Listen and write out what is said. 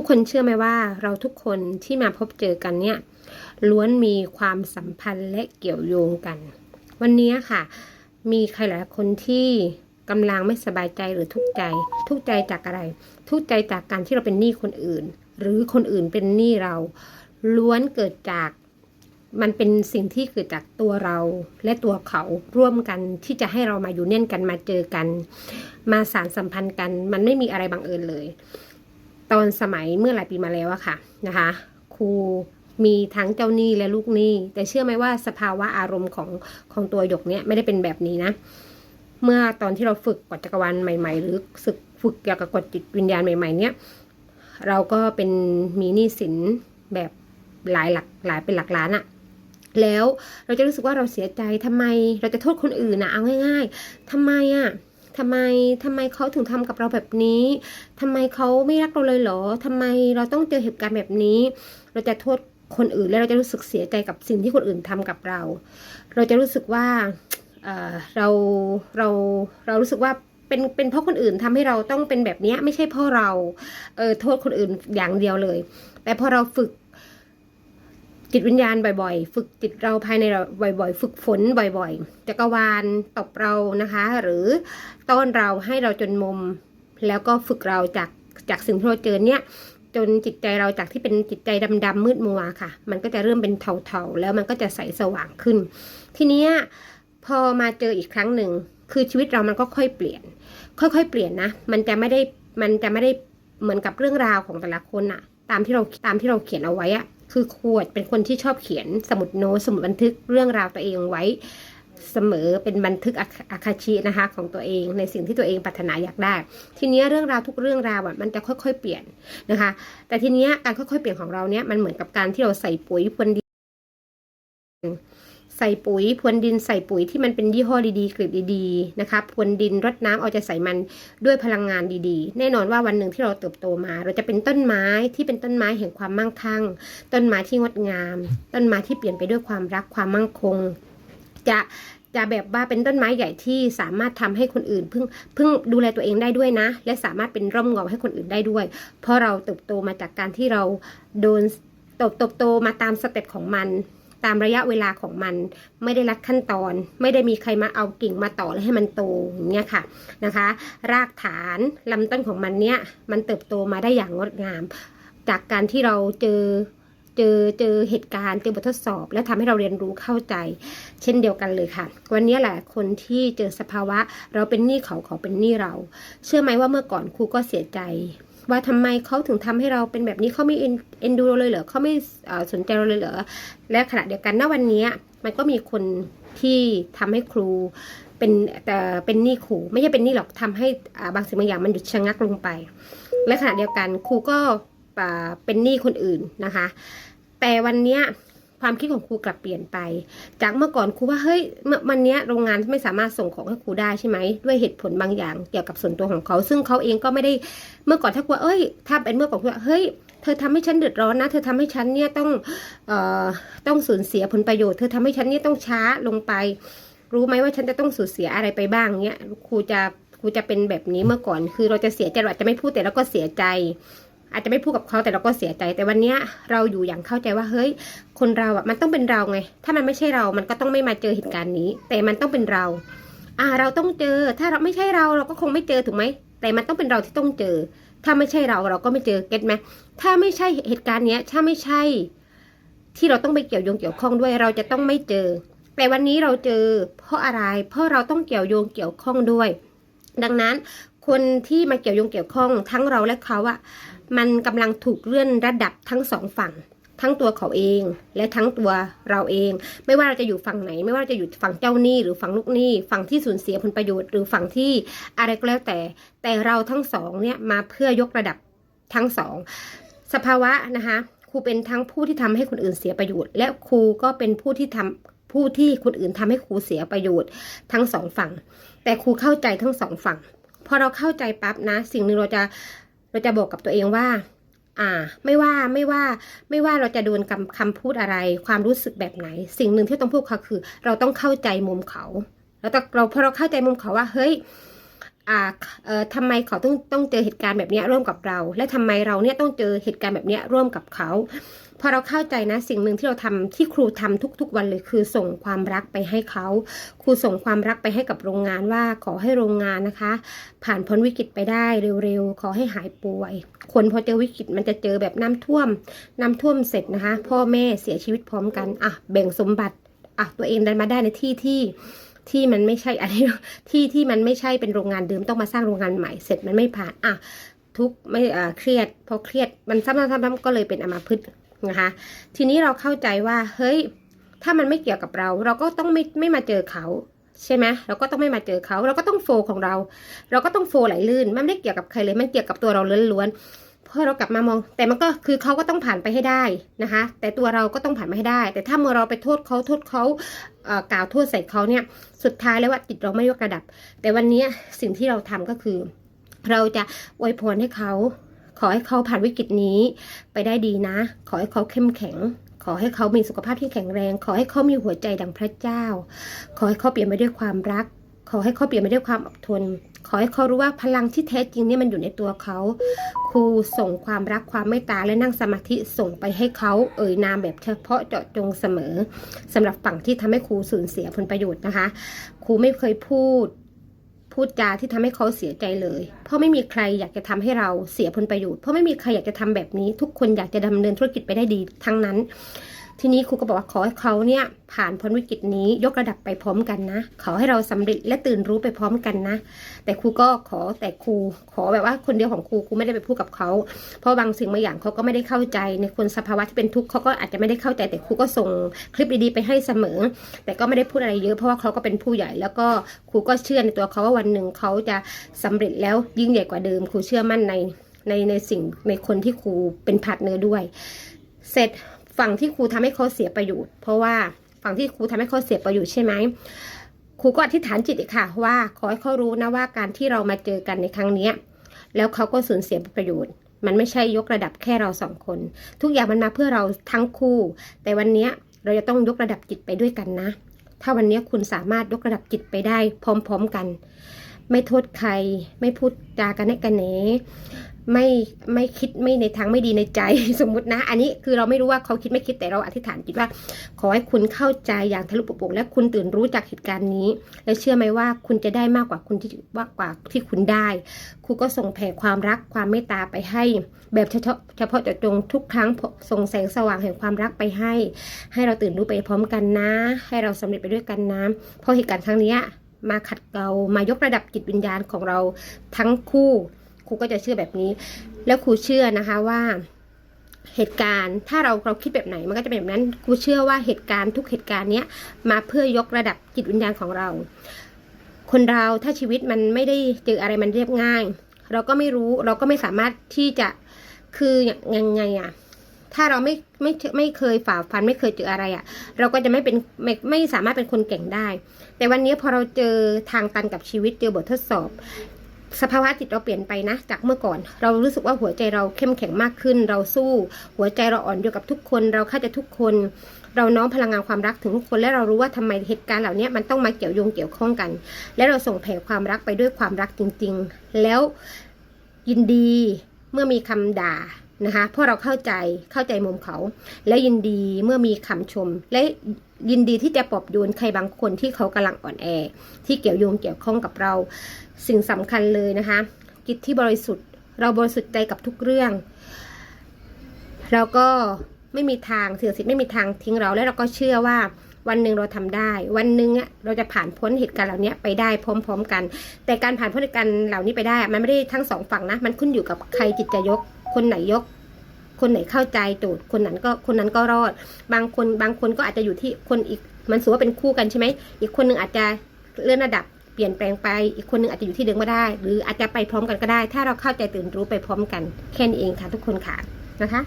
ทุกคนเชื่อไหมว่าเราทุกคนที่มาพบเจอกันเนี่ย ล้วนมีความสัมพันธ์และเกี่ยวโยงกัน วันนี้ค่ะ มีใครหลายคนที่กำลังไม่สบายใจหรือทุกข์ใจ ทุกข์ใจจากอะไร ทุกข์ใจจากการที่เราเป็นหนี้คนอื่น หรือคนอื่นเป็นหนี้เรา ล้วนเกิดจากมันเป็นสิ่งที่เกิดจากตัวเราและตัวเขาร่วมกันที่จะให้เรามาอยู่เน่นกันมาเจอกัน มาสารสัมพันธ์กัน มันไม่มีอะไรบังเอิญเลย ตอนสมัยเมื่อหลายปีมาแล้วอะค่ะนะคะ ครูมีทั้งเจ้าหนี้และลูกหนี้ แต่เชื่อไหมว่าสภาวะอารมณ์ของของตัวหยกเนี่ยไม่ได้เป็นแบบนี้นะ เมื่อตอนที่เราฝึกกฎจักรวาลใหม่ ๆ หรือฝึกฝึกเกี่ยวกับกฎจิตวิญญาณใหม่ ๆ เนี่ยเราก็เป็นมีหนี้สินแบบหลายหลักหลายเป็นหลักล้านอะแล้วเราจะรู้สึกว่าเราเสียใจทำไมเราจะโทษคนอื่นนะเอาง่าย ๆทำไมอะ ทำไมทำไมเขาถึงทำกับเราแบบนี้ทำไมเขาไม่รักเราเลยเหรอทำไมเราต้องเจอเหตุการณ์แบบนี้ เราจะโทษคนอื่นแล้วเราจะรู้สึกเสียใจกับสิ่งที่คนอื่นทำกับเรา เราจะรู้สึกว่าเราเราเรารู้สึกว่าเป็นเป็นเพราะคนอื่นทำให้เราต้องเป็นแบบนี้ไม่ใช่เพราะเราเออโทษคนอื่นอย่างเดียวเลย แต่พอเราฝึก จิตวิญญาณบ่อยๆ ฝึกจิตเราภายในเราบ่อยๆ ฝึกฝนบ่อยๆจักรวาลตบเรานะคะ หรือต้อนเราให้เราจนมุม แล้วก็ฝึกเราจากจากสิ่งที่เราเจอเนี่ยจนจิตใจเราจากที่เป็นจิตใจดำๆมืดมัวค่ะ มันก็จะเริ่มเป็นเทาๆ แล้วมันก็จะใสสว่างขึ้น ทีเนี้ยพอมาเจออีกครั้งหนึ่ง คือชีวิตเรามันก็ค่อยเปลี่ยน ค่อยๆ เปลี่ยนนะ มันจะไม่ได้มันจะไม่ได้เหมือนกับเรื่องราวของแต่ละคนอะตามที่เราตามที่เราเขียนเอาไว้อะ คือขวดเป็นคนที่ชอบเขียนสมุดโน้ตสมุดบันทึกเรื่องราวตัวเองไว้เสมอเป็นบันทึกอาคาชินะคะของตัวเองในสิ่งที่ตัวเองปรารถนาอยากได้ ทีนี้เรื่องราวทุกเรื่องราวอะมันจะค่อยๆเปลี่ยนนะคะ แต่ทีนี้การค่อยๆเปลี่ยนของเราเนี้ยมันเหมือนกับการที่เราใส่ปุ๋ยพรวนดิน ใส่ปุ๋ยพรวนดินใส่ปุ๋ยที่มันเป็นยี่ห้อดีๆกรีดดีๆนะคะพรวนดินรดน้ำเอาใจใส่มันด้วยพลังงานดีๆ แน่นอนว่าวันหนึ่งที่เราเติบโตมา เราจะเป็นต้นไม้ที่เป็นต้นไม้แห่งความมั่งคั่ง ต้นไม้ที่งดงาม ต้นไม้ที่เปลี่ยนไปด้วยความรักความมั่งคง จะจะแบบว่าเป็นต้นไม้ใหญ่ที่สามารถทำให้คนอื่นเพิ่งเพิ่งดูแลตัวเองได้ด้วยนะ และสามารถเป็นร่มเงาให้คนอื่นได้ด้วย เพราะเราเติบโตมาจากการที่เราโดนตบเติบโตมาตามสเต็ปของมัน ตามระยะเวลาของมัน ไม่ได้รัดขั้นตอน ไม่ได้มีใครมาเอากิ่งมาต่อแล้วให้มันโตอย่างเงี้ยค่ะนะคะ รากฐานลำต้นของมันเนี่ยมันเติบโตมาได้อย่างงดงาม จากการที่เราเจอเจอเจอเหตุการณ์เจอบททดสอบ และทำให้เราเรียนรู้เข้าใจ เช่นเดียวกันเลยค่ะ วันนี้แหละคนที่เจอสภาวะ เราเป็นหนี้เขาเขาเป็นหนี้เรา เชื่อไหมว่าเมื่อก่อนครูก็เสียใจ ว่าทำไมเขาถึงทำให้เราเป็นแบบนี้เขาไม่เอ็นดูเราเลยเหรอเขาไม่สนใจเราเลยเหรอและขณะเดียวกันณวันนี้มันก็มีคนที่ทำให้ครูเป็นแต่เป็นหนี้ครูไม่ใช่เป็นหนี้หรอกทำให้บางสิ่งบางอย่างมันหยุดชะงักลงไป และขณะเดียวกันครูก็เป็นหนี้คนอื่นนะคะ แต่วันนี้ ความคิดของครูกลับเปลี่ยนไป จากเมื่อก่อนครูว่าเฮ้ยเมื่อวันนี้โรงงานไม่สามารถส่งของให้ครูได้ใช่ไหมด้วยเหตุผลบางอย่างเกี่ยวกับส่วนตัวของเขา ซึ่งเขาเองก็ไม่ได้เมื่อก่อนถ้าครูว่าเอ้ย ถ้าเป็นเมื่อก่อนครูว่าเฮ้ยเธอทำให้ฉันเดือดร้อนนะ เธอทำให้ฉันเนี่ยต้องเอ่อต้องสูญเสียผลประโยชน์ เธอทำให้ฉันเนี่ยต้องช้าลงไป รู้ไหมว่าฉันจะต้องสูญเสียอะไรไปบ้างเนี่ยครูจะครูจะเป็นแบบนี้เมื่อก่อน คือเราจะเสียใจเราจะไม่พูดแต่เราก็เสียใจ อาจจะไม่พูดกับเขาแต่เราก็เสียใจ แต่วันนี้เราอยู่อย่างเข้าใจว่าเฮ้ย คนเราอะมันต้องเป็นเราไง ถ้ามันไม่ใช่เรา มันก็ต้องไม่มาเจอเหตุการณ์นี้ แต่มันต้องเป็นเรา อ่า เราต้องเจอ ถ้าเราไม่ใช่เราเราก็คงไม่เจอถูกไหม แต่มันต้องเป็นเราที่ต้องเจอ ถ้าไม่ใช่เราเราก็ไม่เจอเก็ตไหมถ้าไม่ใช่เหตุการณ์เนี้ย ถ้าไม่ใช่ ที่เราต้องไปเกี่ยวโยงเกี่ยวข้องด้วย เราจะต้องไม่เจอ แต่วันนี้เราเจอ เพราะอะไร เพราะเราต้องเกี่ยวโยงเกี่ยวข้องด้วย ดังนั้นคนที่มาเกี่ยวโยงเกี่ยวข้องทั้งเราและเขาอะ มันกำลังถูกเลื่อนระดับทั้งสองฝั่ง ทั้งตัวเขาเองและทั้งตัวเราเอง ไม่ว่าเราจะอยู่ฝั่งไหน ไม่ว่าจะอยู่ฝั่งเจ้าหนี้หรือฝั่งลูกหนี้ ฝั่งที่สูญเสียผลประโยชน์หรือฝั่งที่อะไรก็แล้วแต่ แต่เราทั้งสองเนี่ยมาเพื่อยกระดับทั้งสองสภาวะนะคะครูเป็นทั้งผู้ที่ทำให้คนอื่นเสียประโยชน์ และครูก็เป็นผู้ที่ทำผู้ที่คนอื่นทำให้ครูเสียประโยชน์ทั้งสองฝั่ง แต่ครูเข้าใจทั้งสองฝั่งพอเราเข้าใจปั๊บนะ สิ่งหนึ่งเราจะ เราจะบอกกับตัวเองว่า อ่า ไม่ว่าไม่ว่า ไม่ว่าเราจะโดนคำคำพูดอะไร ความรู้สึกแบบไหน สิ่งหนึ่งที่ต้องพูดเขาคือ เราต้องเข้าใจมุมเขาแล้วแต่เราพอเราเข้าใจมุมเขาว่าเฮ้ย อ่าเอ่อทำไมเขาต้องต้องเจอเหตุการณ์แบบนี้ร่วมกับเรา และทำไมเราเนี่ยต้องเจอเหตุการณ์แบบนี้ร่วมกับเขา พอเราเข้าใจนะสิ่งหนึ่งที่เราทำที่ครูทำทุก ๆ วันเลยคือส่งความรักไปให้เขา ครูส่งความรักไปให้กับโรงงานว่าขอให้โรงงานนะคะ ผ่านพ้นวิกฤตไปได้เร็วๆขอให้หายป่วย คนพอเจอวิกฤตมันจะเจอแบบน้ำท่วม น้ำท่วมเสร็จนะคะ พ่อแม่เสียชีวิตพร้อมกันอะแบ่งสมบัติอะตัวเองดันมาได้ในที่ที่ ที่มันไม่ใช่อะไรที่ที่มันไม่ใช่เป็นโรงงานเดิมต้องมาสร้างโรงงานใหม่เสร็จมันไม่ผ่านอะทุกไม่อ่าเครียดพอเครียดมันซ้ำๆๆก็เลยเป็นอมาพฤกษ์นะคะ ทีนี้เราเข้าใจว่าเฮ้ยถ้ามันไม่เกี่ยวกับเรา เราก็ต้องไม่ไม่มาเจอเขาใช่ไหมเราก็ต้องไม่มาเจอเขา เราก็ต้องโฟของเรา เราก็ต้องโฟไหลลื่นมันไม่ได้เกี่ยวกับใครเลยมันเกี่ยวกับตัวเราล้วนๆ พอเรากลับมามอง แต่มันก็คือเขาก็ต้องผ่านไปให้ได้นะคะ แต่ตัวเราก็ต้องผ่านมาให้ได้ แต่ถ้าเมื่อเราไปโทษเขาโทษเขาเกล่าวโทษใส่เขาเนี่ยสุดท้ายแล้วว่าจิตเราไม่ยกระดับ แต่วันนี้สิ่งที่เราทำก็คือ เราจะอวยพรให้เขาขอให้เขาผ่านวิกฤตนี้ไปได้ดีนะ ขอให้เขาเข้มแข็ง ขอให้เขามีสุขภาพที่แข็งแรง ขอให้เขามีหัวใจดังพระเจ้า ขอให้เขาเปลี่ยนไปด้วยความรัก ขอให้เขาเปลี่ยนไปด้วยความอดทน ขอให้เขารู้ว่าพลังที่แท้จริงนี่มันอยู่ในตัวเขา ครูส่งความรักความเมตตาและนั่งสมาธิส่งไปให้เขาเอ่ยนามแบบเฉพาะเจาะจงเสมอสำหรับฝั่งที่ทำให้ครูสูญเสียผลประโยชน์นะคะ ครูไม่เคยพูด พูดจาที่ทำให้เขาเสียใจเลย เพราะไม่มีใครอยากจะทำให้เราเสียผลประโยชน์เพราะไม่มีใครอยากจะทำแบบนี้ ทุกคนอยากจะดำเนินธุรกิจไปได้ดีทั้งนั้น ทีนี้ครูก็บอกว่าขอให้เขาเนี่ยผ่านพ้นวิกฤตนี้ยกระดับไปพร้อมกันนะ ขอให้เราสำเร็จและตื่นรู้ไปพร้อมกันนะ แต่ครูก็ขอแต่ครูขอแบบว่าคนเดียวของครูครูไม่ได้ไปพูดกับเขา เพราะบางสิ่งบางอย่างเขาก็ไม่ได้เข้าใจในคนสภาวะที่เป็นทุกข์เขาก็อาจจะไม่ได้เข้าใจแต่ครูก็ส่งคลิปดีๆไปให้เสมอ แต่ก็ไม่ได้พูดอะไรเยอะเพราะว่าเขาก็เป็นผู้ใหญ่ แล้วก็ครูก็เชื่อในตัวเขาว่าวันหนึ่งเขาจะสำเร็จแล้วยิ่งใหญ่กว่าเดิม ครูเชื่อมั่นในในในสิ่งในคนที่ครูเป็นพาร์ทเนอร์ด้วย เสร็จ ฝั่งที่ครูทำให้เขาเสียประโยชน์ เพราะว่าฝั่งที่ครูทำให้เขาเสียประโยชน์ใช่ไหมครูก็อธิษฐานจิตอีกค่ะ ว่าขอให้เขารู้นะว่าการที่เรามาเจอกันในครั้งเนี้ยแล้วเขาก็สูญเสียประโยชน์ มันไม่ใช่ยกระดับแค่เราสองคน ทุกอย่างมันมาเพื่อเราทั้งคู่ แต่วันเนี้ยเราจะต้องยกระดับจิตไปด้วยกันนะ ถ้าวันนี้คุณสามารถยกระดับจิตไปได้พร้อม ๆกัน ไม่โทษใคร ไม่พูดจากันแนกันแหน ไม่ไม่คิดไม่ในทางไม่ดีในใจสมมุตินะ อันนี้คือเราไม่รู้ว่าเขาคิดไม่คิดแต่เราอธิษฐานจิตว่า ขอให้คุณเข้าใจอย่างทะลุปุโปร่งและคุณตื่นรู้จากเหตุการณ์นี้ และเชื่อไหมว่าคุณจะได้มากกว่าคุณที่มากกว่าที่คุณได้ ครูก็ส่งแผ่ความรักความเมตตาไปให้ แบบเฉพาะเฉพาะเจาะจงทุกครั้งส่งแสงสว่างแห่งความรักไปให้ ให้เราตื่นรู้ไปพร้อมกันนะ ให้เราสำเร็จไปด้วยกันนะเพราะเหตุการณ์ครั้งนี้มาขัดเกลามายกระดับจิตวิญญาณของเราทั้งคู่ ครูก็จะเชื่อแบบนี้ แล้วครูเชื่อนะคะว่าเหตุการณ์ถ้าเราเราคิดแบบไหนมันก็จะเป็นแบบนั้นครูเชื่อว่าเหตุการณ์ทุกเหตุการณ์เนี้ยมาเพื่อยกระดับจิตวิญญาณของเรา คนเราถ้าชีวิตมันไม่ได้เจออะไรมันเรียบง่าย เราก็ไม่รู้เราก็ไม่สามารถที่จะคือยังไงอะถ้าเราไม่ไม่ไม่เคยฝ่าฟันไม่เคยเจออะไรอะเราก็จะไม่เป็นไม่ไม่สามารถเป็นคนเก่งได้ แต่วันนี้พอเราเจอทางตันกับชีวิตเจอบททดสอบ สภาวะจิตเราเปลี่ยนไปนะ จากเมื่อก่อน เรารู้สึกว่าหัวใจเราเข้มแข็งมากขึ้น เราสู้ หัวใจเราอ่อนโยนกับทุกคน เราเข้าใจทุกคน เราน้อมพลังงานความรักถึงทุกคน และเรารู้ว่าทำไมเหตุการณ์เหล่านี้มันต้องมาเกี่ยวโยงเกี่ยวข้องกัน และเราส่งแผ่ความรักไปด้วยความรักจริง ๆ แล้วยินดีเมื่อมีคำด่า นะคะเพราะเราเข้าใจเข้าใจมุมเขา และยินดีเมื่อมีคำชม และยินดีที่จะปลอบโยนใครบางคนที่เขากำลังอ่อนแอ ที่เกี่ยวโยงเกี่ยวข้องกับเรา สิ่งสำคัญเลยนะคะจิตที่บริสุทธิ์ เราบริสุทธิ์ใจกับทุกเรื่อง เราก็ไม่มีทางเสื่อสิทธิ์ไม่มีทางทิ้งเราและเราก็เชื่อว่าวันหนึ่งเราทำได้ วันหนึ่งอะเราจะผ่านพ้นเหตุการณ์เหล่านี้ไปได้พร้อม ๆ กัน แต่การผ่านพ้นเหตุการณ์เหล่านี้ไปได้ มันไม่ได้ทั้งสองฝั่งนะ มันขึ้นอยู่กับใครจิตจะยก คนไหนยก คนไหนเข้าใจโจทย์คนนั้นก็คนนั้นก็รอด บางคนบางคนก็อาจจะอยู่ที่คนอีกมันสูว่าเป็นคู่กันใช่ไหมอีกคนหนึ่งอาจจะเลื่อนระดับเปลี่ยนแปลงไป อีกคนหนึ่งอาจจะอยู่ที่เดิมก็ได้ หรืออาจจะไปพร้อมกันก็ได้ ถ้าเราเข้าใจตื่นรู้ไปพร้อมกัน แค่นี้เองค่ะทุกคนค่ะนะคะ